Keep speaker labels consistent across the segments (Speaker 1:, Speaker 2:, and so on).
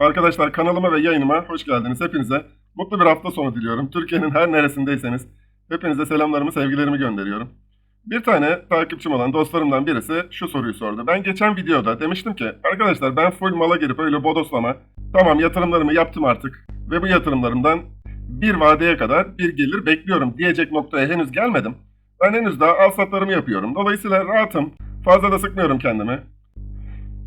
Speaker 1: Arkadaşlar kanalıma ve yayınıma hoş geldiniz. Hepinize mutlu bir hafta sonu diliyorum. Türkiye'nin her neresindeyseniz hepinize selamlarımı, sevgilerimi gönderiyorum. Bir tane takipçim olan dostlarımdan birisi şu soruyu sordu. Ben geçen videoda demiştim ki arkadaşlar ben full mala girip öyle bodoslama tamam yatırımlarımı yaptım artık ve bu yatırımlarımdan bir vadeye kadar bir gelir bekliyorum diyecek noktaya henüz gelmedim. Ben henüz daha al satlarımı yapıyorum. Dolayısıyla rahatım. Fazla da sıkmıyorum kendimi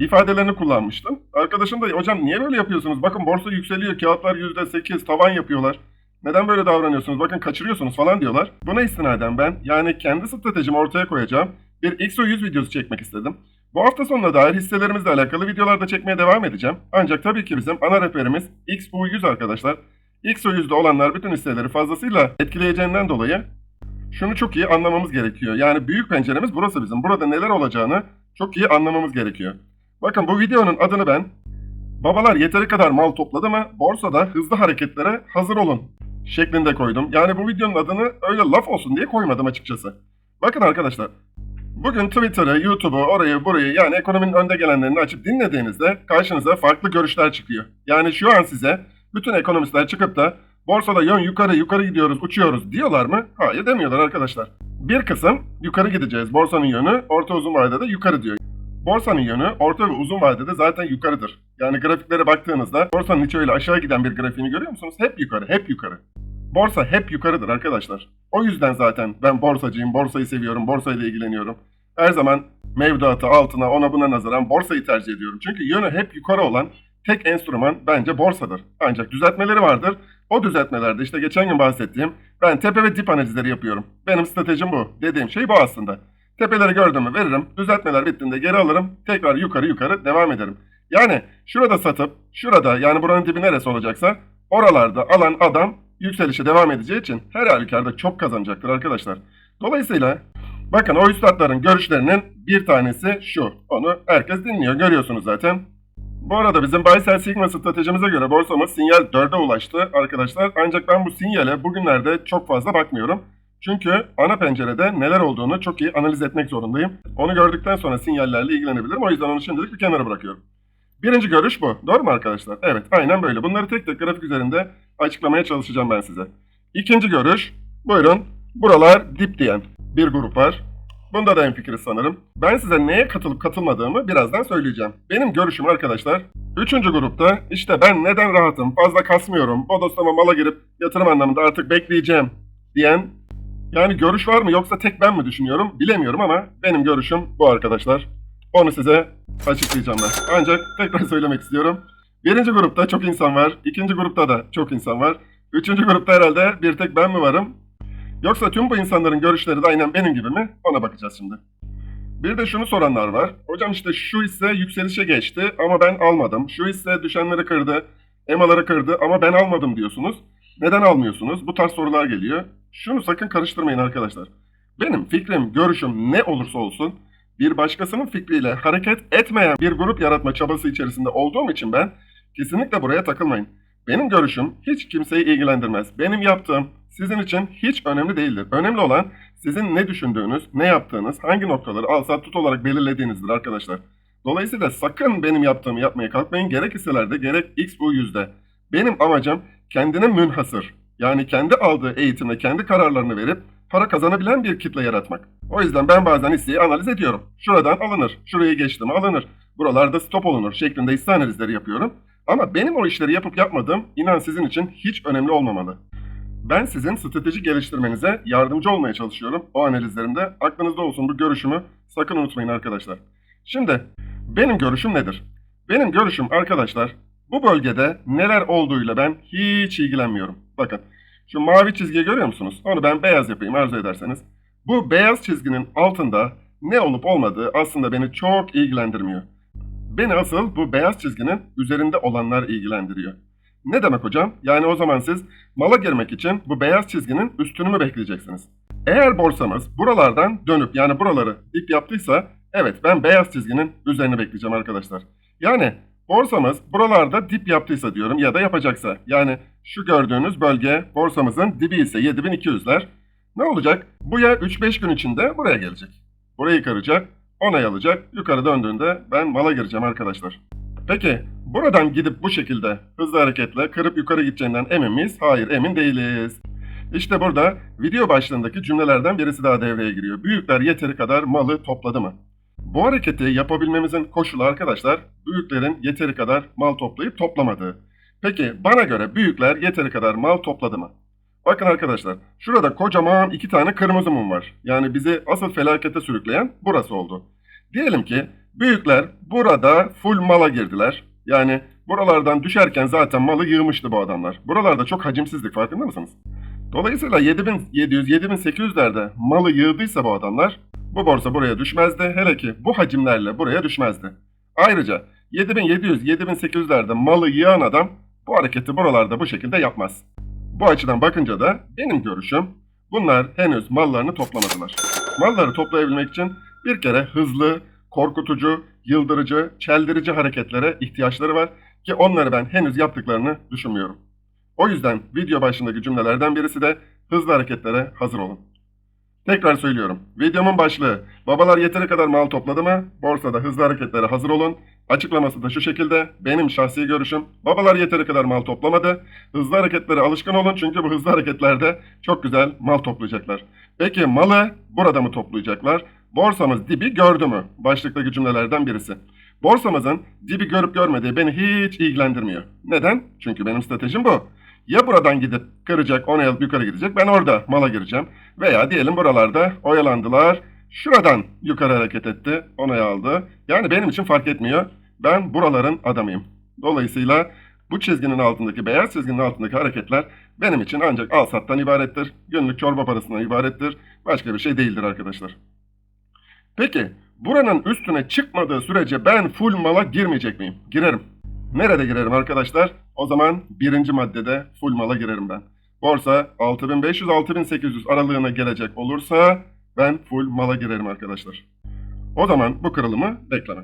Speaker 1: ifadelerini kullanmıştım. Arkadaşım da hocam niye böyle yapıyorsunuz? Bakın borsa yükseliyor, kağıtlar %8 tavan yapıyorlar. Neden böyle davranıyorsunuz? Bakın kaçırıyorsunuz falan diyorlar. Buna istinaden ben yani kendi stratejimi ortaya koyacağım bir XO100 videosu çekmek istedim. Bu hafta sonuna dair hisselerimizle alakalı videolar da çekmeye devam edeceğim. Ancak tabii ki bizim ana referimiz XO100 arkadaşlar. XO100'de olanlar bütün hisseleri fazlasıyla etkileyeceğinden dolayı şunu çok iyi anlamamız gerekiyor. Yani büyük penceremiz burası bizim. Burada neler olacağını çok iyi anlamamız gerekiyor. Bakın bu videonun adını ben Babalar yeteri kadar mal topladı mı borsada hızlı hareketlere hazır olun şeklinde koydum. Yani bu videonun adını öyle laf olsun diye koymadım açıkçası. Bakın arkadaşlar bugün Twitter'ı, YouTube'u, orayı burayı yani ekonominin önde gelenlerini açıp dinlediğinizde karşınıza farklı görüşler çıkıyor. Yani şu an size bütün ekonomistler çıkıp da borsada yön yukarı yukarı gidiyoruz uçuyoruz diyorlar mı? Hayır demiyorlar arkadaşlar. Bir kısım yukarı gideceğiz borsanın yönü orta uzun vadede yukarı diyor. Borsanın yönü orta ve uzun vadede zaten yukarıdır. Yani grafiklere baktığınızda borsanın hiç öyle aşağı giden bir grafiğini görüyor musunuz? Hep yukarı, hep yukarı. Borsa hep yukarıdır arkadaşlar. O yüzden zaten ben borsacıyım, borsayı seviyorum, borsayla ilgileniyorum. Her zaman mevduatı, altına, ona buna nazaran borsayı tercih ediyorum. Çünkü yönü hep yukarı olan tek enstrüman bence borsadır. Ancak düzeltmeleri vardır. O düzeltmelerde işte geçen gün bahsettiğim ben tepe ve dip analizleri yapıyorum. Benim stratejim bu. Dediğim şey bu aslında. Tepeleri gördüğümü veririm. Düzeltmeler bittiğinde geri alırım. Tekrar yukarı yukarı devam ederim. Yani şurada satıp şurada yani buranın dibi neresi olacaksa oralarda alan adam yükselişe devam edeceği için her halükarda çok kazanacaktır arkadaşlar. Dolayısıyla bakın o üstadların görüşlerinin bir tanesi şu. Onu herkes dinliyor görüyorsunuz zaten. Bu arada bizim Buy Sell Sigma stratejimize göre borsamız sinyal 4'e ulaştı arkadaşlar. Ancak ben bu sinyale bugünlerde çok fazla bakmıyorum. Çünkü ana pencerede neler olduğunu çok iyi analiz etmek zorundayım. Onu gördükten sonra sinyallerle ilgilenebilirim. O yüzden onu şimdilik bir kenara bırakıyorum. Birinci görüş bu. Doğru mu arkadaşlar? Evet aynen böyle. Bunları tek tek grafik üzerinde açıklamaya çalışacağım ben size. İkinci görüş. Buyurun. Buralar dip diyen bir grup var. Bunda da hemfikiriz sanırım. Ben size neye katılıp katılmadığımı birazdan söyleyeceğim. Benim görüşüm arkadaşlar. Üçüncü grupta işte ben neden rahatım, fazla kasmıyorum, bodoslama mala girip yatırım anlamında artık bekleyeceğim diyen yani görüş var mı yoksa tek ben mi düşünüyorum bilemiyorum ama benim görüşüm bu arkadaşlar. Onu size açıklayacağım ben. Ancak tekrar söylemek istiyorum. Birinci grupta çok insan var. ikinci grupta da çok insan var. Üçüncü grupta herhalde bir tek ben mi varım? Yoksa tüm bu insanların görüşleri de aynen benim gibi mi? Ona bakacağız şimdi. Bir de şunu soranlar var. Hocam işte şu hisse yükselişe geçti ama ben almadım. Şu hisse düşenleri kırdı, emaları kırdı ama ben almadım diyorsunuz. Neden almıyorsunuz? Bu tarz sorular geliyor. Şunu sakın karıştırmayın arkadaşlar. Benim fikrim, görüşüm ne olursa olsun bir başkasının fikriyle hareket etmeyen bir grup yaratma çabası içerisinde olduğum için ben kesinlikle buraya takılmayın. Benim görüşüm hiç kimseyi ilgilendirmez. Benim yaptığım sizin için hiç önemli değildir. Önemli olan sizin ne düşündüğünüz, ne yaptığınız, hangi noktaları alsat tut olarak belirlediğinizdir arkadaşlar. Dolayısıyla sakın benim yaptığımı yapmaya kalkmayın. Gerek hisselerde gerek X bu yüzde. Benim amacım kendine münhasır. Yani kendi aldığı eğitimle kendi kararlarını verip para kazanabilen bir kitle yaratmak. O yüzden ben bazen hisseyi analiz ediyorum. Şuradan alınır, şurayı geçti mi alınır, buralarda stop olunur şeklinde hisse analizleri yapıyorum. Ama benim o işleri yapıp yapmadığım inan sizin için hiç önemli olmamalı. Ben sizin strateji geliştirmenize yardımcı olmaya çalışıyorum o analizlerimde. Aklınızda olsun bu görüşümü sakın unutmayın arkadaşlar. Şimdi benim görüşüm nedir? Benim görüşüm arkadaşlar bu bölgede neler olduğuyla ben hiç ilgilenmiyorum. Bakın şu mavi çizgiyi görüyor musunuz? Onu ben beyaz yapayım arzu ederseniz. Bu beyaz çizginin altında ne olup olmadığı aslında beni çok ilgilendirmiyor. Beni asıl bu beyaz çizginin üzerinde olanlar ilgilendiriyor. Ne demek hocam? Yani o zaman siz mala girmek için bu beyaz çizginin üstünü mü bekleyeceksiniz? Eğer borsamız buralardan dönüp yani buraları dip yaptıysa evet ben beyaz çizginin üzerini bekleyeceğim arkadaşlar. Yani borsamız buralarda dip yaptıysa diyorum ya da yapacaksa yani şu gördüğünüz bölge borsamızın dibi ise 7200'ler ne olacak? Bu ya 3-5 gün içinde buraya gelecek. Burayı kıracak, onay alacak, yukarı döndüğünde ben mala gireceğim arkadaşlar. Peki buradan gidip bu şekilde hızlı hareketle kırıp yukarı gideceğinden emin miyiz? Hayır emin değiliz. İşte burada video başlığındaki cümlelerden birisi daha devreye giriyor. Büyükler yeteri kadar malı topladı mı? Bu hareketi yapabilmemizin koşulu arkadaşlar büyüklerin yeteri kadar mal toplayıp toplamadığı. Peki bana göre büyükler yeteri kadar mal topladı mı? Bakın arkadaşlar şurada kocaman iki tane kırmızı mum var. Yani bizi asıl felakete sürükleyen burası oldu. Diyelim ki büyükler burada full mala girdiler. Yani buralardan düşerken zaten malı yığmıştı bu adamlar. Buralarda çok hacimsizlik farkında mısınız? Dolayısıyla 7700-7800'lerde malı yığdıysa bu adamlar bu borsa buraya düşmezdi. Hele ki bu hacimlerle buraya düşmezdi. Ayrıca 7700-7800'lerde malı yığan adam bu hareketi buralarda bu şekilde yapmaz. Bu açıdan bakınca da benim görüşüm bunlar henüz mallarını toplamadılar. Malları toplayabilmek için bir kere hızlı, korkutucu, yıldırıcı, çeldirici hareketlere ihtiyaçları var ki onları ben henüz yaptıklarını düşünmüyorum. O yüzden video başındaki cümlelerden birisi de hızlı hareketlere hazır olun. Tekrar söylüyorum. Videomun başlığı babalar yeteri kadar mal topladı mı? Borsada hızlı hareketlere hazır olun. Açıklaması da şu şekilde. Benim şahsi görüşüm. Babalar yeteri kadar mal toplamadı. Hızlı hareketlere alışkın olun çünkü bu hızlı hareketlerde çok güzel mal toplayacaklar. Peki malı burada mı toplayacaklar? Borsamız dibi gördü mü? Başlıktaki cümlelerden birisi. Borsamızın dibi görüp görmediği beni hiç ilgilendirmiyor. Neden? Çünkü benim stratejim bu. Ya buradan gidip kıracak, ona yukarı gidecek. Ben orada mala gireceğim. Veya diyelim buralarda oyalandılar. Şuradan yukarı hareket etti, onayı aldı. Yani benim için fark etmiyor. Ben buraların adamıyım. Dolayısıyla bu çizginin altındaki, beyaz çizginin altındaki hareketler benim için ancak al sattan ibarettir. Günlük çorba parasından ibarettir. Başka bir şey değildir arkadaşlar. Peki buranın üstüne çıkmadığı sürece ben full mala girmeyecek miyim? Girerim. Nerede girerim arkadaşlar? O zaman birinci maddede full mala girerim ben. Borsa 6500-6800 aralığına gelecek olursa ben full mala girerim arkadaşlar. O zaman bu kırılımı bekleme.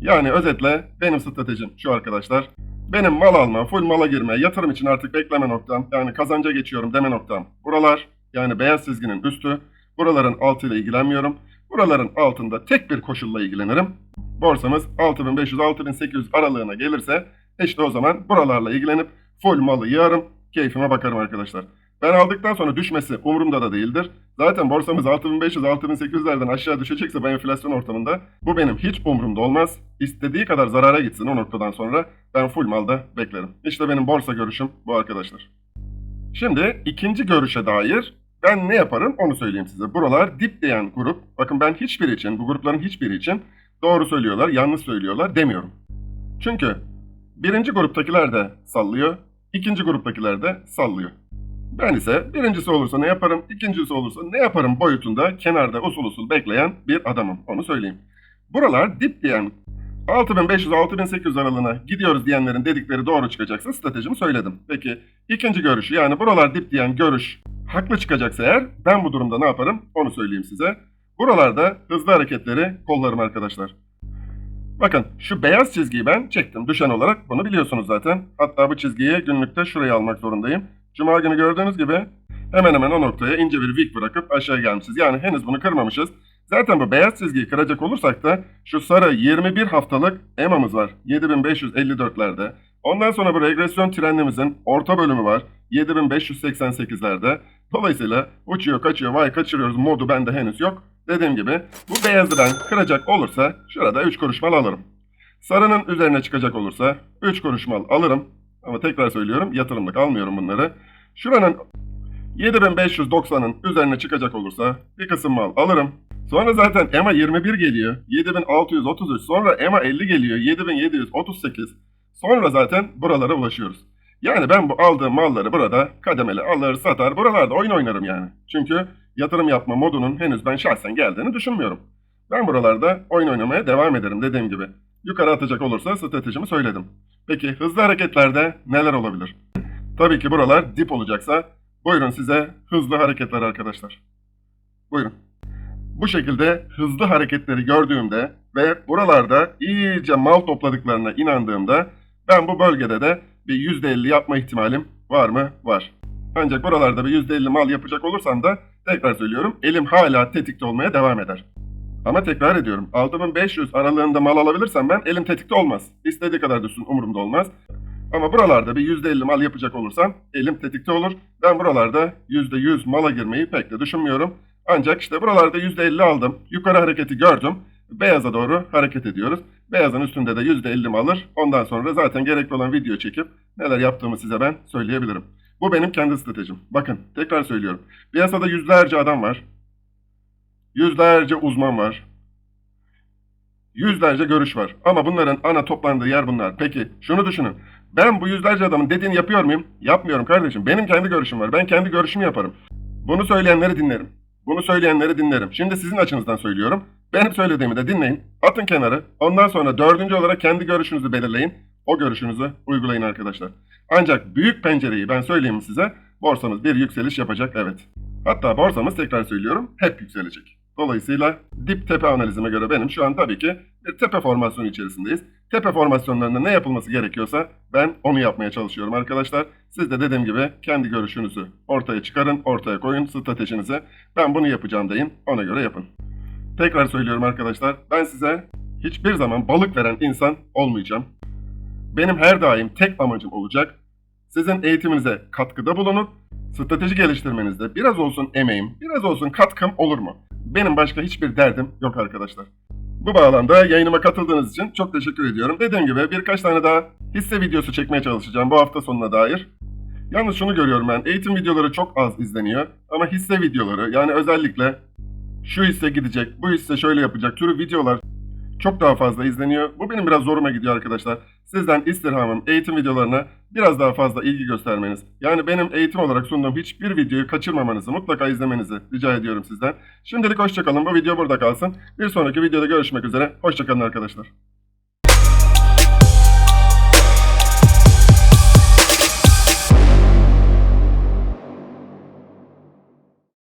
Speaker 1: Yani özetle benim stratejim şu arkadaşlar. Benim mal alma, full mala girme, yatırım için artık bekleme noktam, yani kazanca geçiyorum deme noktam. Buralar, yani beyaz çizginin üstü, buraların altıyla ilgilenmiyorum. Buraların altında tek bir koşulla ilgilenirim. Borsamız 6500-6800 aralığına gelirse işte o zaman buralarla ilgilenip full malı yığarım, keyfime bakarım arkadaşlar. Ben aldıktan sonra düşmesi umurumda da değildir. Zaten borsamız 6500-6800'lerden aşağı düşecekse bu enflasyon ortamında bu benim hiç umurumda olmaz. İstediği kadar zarara gitsin o noktadan sonra ben full malda beklerim. İşte benim borsa görüşüm bu arkadaşlar. Şimdi ikinci görüşe dair ben ne yaparım onu söyleyeyim size. Buralar dip diyen grup. Bakın ben hiçbiri için, bu grupların hiçbiri için doğru söylüyorlar, yanlış söylüyorlar demiyorum. Çünkü birinci gruptakiler de sallıyor, ikinci gruptakiler de sallıyor. Ben ise birincisi olursa ne yaparım, ikincisi olursa ne yaparım boyutunda kenarda usul usul bekleyen bir adamım. Onu söyleyeyim. Buralar dip diyen 6500-6800 aralığına gidiyoruz diyenlerin dedikleri doğru çıkacaksa stratejimi söyledim. Peki ikinci görüşü yani buralar dip diyen görüş haklı çıkacaksa eğer ben bu durumda ne yaparım onu söyleyeyim size. Buralarda hızlı hareketleri kollarım arkadaşlar. Bakın şu beyaz çizgiyi ben çektim düşen olarak bunu biliyorsunuz zaten. Hatta bu çizgiyi günlükte şuraya almak zorundayım. Cuma günü gördüğünüz gibi hemen hemen o noktaya ince bir vik bırakıp aşağı gelmişiz. Yani henüz bunu kırmamışız. Zaten bu beyaz çizgiyi kıracak olursak da şu sarı 21 haftalık EMA'mız var 7554'lerde. Ondan sonra bu regresyon trendimizin orta bölümü var 7588'lerde. Dolayısıyla uçuyor kaçıyor vay kaçırıyoruz modu bende henüz yok. Dediğim gibi bu beyazı ben kıracak olursa şurada 3 kuruş mal alırım. Sarının üzerine çıkacak olursa 3 kuruş mal alırım. Ama tekrar söylüyorum yatırımlık almıyorum bunları. Şuranın 7590'ın üzerine çıkacak olursa bir kısım mal alırım. Sonra zaten EMA 21 geliyor. 7633. Sonra EMA 50 geliyor. 7738. Sonra zaten buralara ulaşıyoruz. Yani ben bu aldığım malları burada kademeli alır satar buralarda oyun oynarım yani. Çünkü yatırım yapma modunun henüz ben şahsen geldiğini düşünmüyorum. Ben buralarda oyun oynamaya devam ederim dediğim gibi. Yukarı atacak olursa stratejimi söyledim. Peki hızlı hareketlerde neler olabilir? Tabii ki buralar dip olacaksa buyurun size hızlı hareketler arkadaşlar. Buyurun. Bu şekilde hızlı hareketleri gördüğümde ve buralarda iyice mal topladıklarına inandığımda ben bu bölgede de bir %50 yapma ihtimalim var mı? Var. Ancak buralarda bir %50 mal yapacak olursam da tekrar söylüyorum elim hala tetikte olmaya devam eder. Ama tekrar ediyorum 6500 aralığında mal alabilirsem ben elim tetikte olmaz. İstediği kadar düşsün umurumda olmaz. Ama buralarda bir %50 mal yapacak olursam elim tetikte olur. Ben buralarda %100 mala girmeyi pek de düşünmüyorum. Ancak işte buralarda %50 aldım. Yukarı hareketi gördüm. Beyaza doğru hareket ediyoruz. Beyazın üstünde de %50 alır. Ondan sonra zaten gerekli olan video çekip neler yaptığımı size ben söyleyebilirim. Bu benim kendi stratejim. Bakın tekrar söylüyorum. Piyasada yüzlerce adam var. Yüzlerce uzman var. Yüzlerce görüş var. Ama bunların ana toplandığı yer bunlar. Peki şunu düşünün. Ben bu yüzlerce adamın dediğini yapıyor muyum? Yapmıyorum kardeşim. Benim kendi görüşüm var. Ben kendi görüşümü yaparım. Bunu söyleyenleri dinlerim. Bunu söyleyenleri dinlerim. Şimdi sizin açınızdan söylüyorum. Benim söylediğimi de dinleyin. Atın kenara. Ondan sonra dördüncü olarak kendi görüşünüzü belirleyin. O görüşünüzü uygulayın arkadaşlar. Ancak büyük pencereyi ben söyleyeyim size. Borsamız bir yükseliş yapacak evet. Hatta borsamız tekrar söylüyorum hep yükselecek. Dolayısıyla dip tepe analizime göre benim şu an tabii ki bir tepe formasyonu içerisindeyiz. Tepe formasyonlarında ne yapılması gerekiyorsa ben onu yapmaya çalışıyorum arkadaşlar. Siz de dediğim gibi kendi görüşünüzü ortaya çıkarın, ortaya koyun stratejinizi. Ben bunu yapacağım deyin, ona göre yapın. Tekrar söylüyorum arkadaşlar, ben size hiçbir zaman balık veren insan olmayacağım. Benim her daim tek amacım olacak. Sizin eğitiminize katkıda bulunup strateji geliştirmenizde biraz olsun emeğim, biraz olsun katkım olur mu? Benim başka hiçbir derdim yok arkadaşlar. Bu bağlamda yayınıma katıldığınız için çok teşekkür ediyorum. Dediğim gibi birkaç tane daha hisse videosu çekmeye çalışacağım bu hafta sonuna dair. Yalnız şunu görüyorum ben, eğitim videoları çok az izleniyor. Ama hisse videoları yani özellikle şu hisse gidecek, bu hisse şöyle yapacak türü videolar çok daha fazla izleniyor. Bu benim biraz zoruma gidiyor arkadaşlar. Sizden istirhamım eğitim videolarına biraz daha fazla ilgi göstermeniz. Yani benim eğitim olarak sunduğum hiçbir videoyu kaçırmamanızı, mutlaka izlemenizi rica ediyorum sizden. Şimdilik hoşçakalın. Bu video burada kalsın. Bir sonraki videoda görüşmek üzere. Hoşçakalın arkadaşlar.